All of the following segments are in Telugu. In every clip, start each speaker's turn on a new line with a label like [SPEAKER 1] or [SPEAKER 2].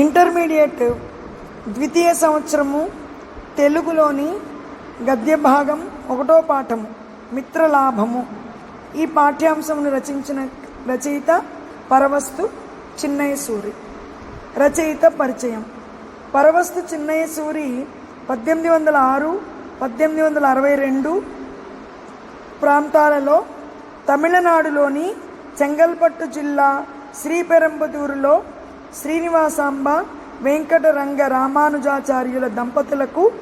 [SPEAKER 1] ఇంటర్మీడియట్ ద్వితీయ సంవత్సరము తెలుగులోని గద్య భాగం ఒకటో పాఠము మిత్రలాభము. ఈ పాఠ్యాంశమును రచించిన రచయిత పరవస్తు చిన్నయ్య సూరి రచయిత పరిచయం. పరవస్తు చిన్నయ్య సూరి పద్దెనిమిది వందల ఆరు పద్దెనిమిది వందల అరవై రెండు ప్రాంతాలలో తమిళనాడులోని చెంగల్పట్టు జిల్లా శ్రీపెరంబదూరులో శ్రీనివాసాంబ వెంకటరంగ రామానుజాచార్యుల దంపతులకు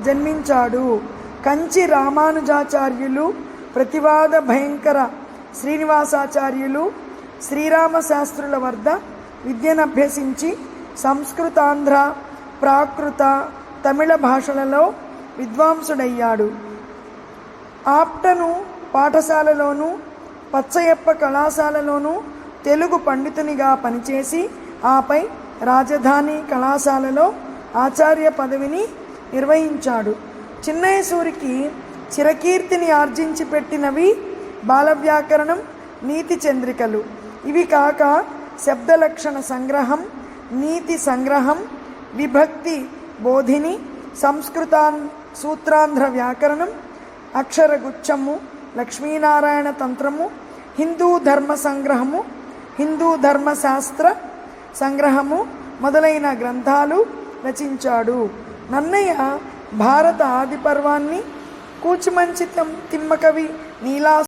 [SPEAKER 1] జన్మించాడు. కంచి రామానుజాచార్యులు ప్రతివాద భయంకర శ్రీనివాసాచార్యులు శ్రీరామశాస్త్రుల వద్ద విద్యను అభ్యసించి సంస్కృతాంధ్ర ప్రాకృత తమిళ భాషలలో విద్వాంసుడయ్యాడు. ఆప్టను పాఠశాలలోను పచ్చయప్ప కళాశాలలోనూ తెలుగు పండితునిగా పనిచేసి ఆపై రాజధాని కళాశాలలో ఆచార్య పదవిని నిర్వహించాడు. చిన్నయసూరికి చిరకీర్తిని ఆర్జించి పెట్టినవి బాలవ్యాకరణం నీతి చంద్రికలు. ఇవి కాక శబ్దలక్షణ సంగ్రహం నీతి సంగ్రహం విభక్తి బోధిని సంస్కృతాన్ సూత్రాంధ్ర వ్యాకరణం అక్షరగుచ్చము లక్ష్మీనారాయణ తంత్రము హిందూ ధర్మ సంగ్రహము హిందూ ధర్మశాస్త్ర సంగ్రహము మొదలైన గ్రంథాలు రచించాడు. నన్నయ్య భారత ఆది పర్వాన్ని కూచిమంచి తిమ్మకవి నీలా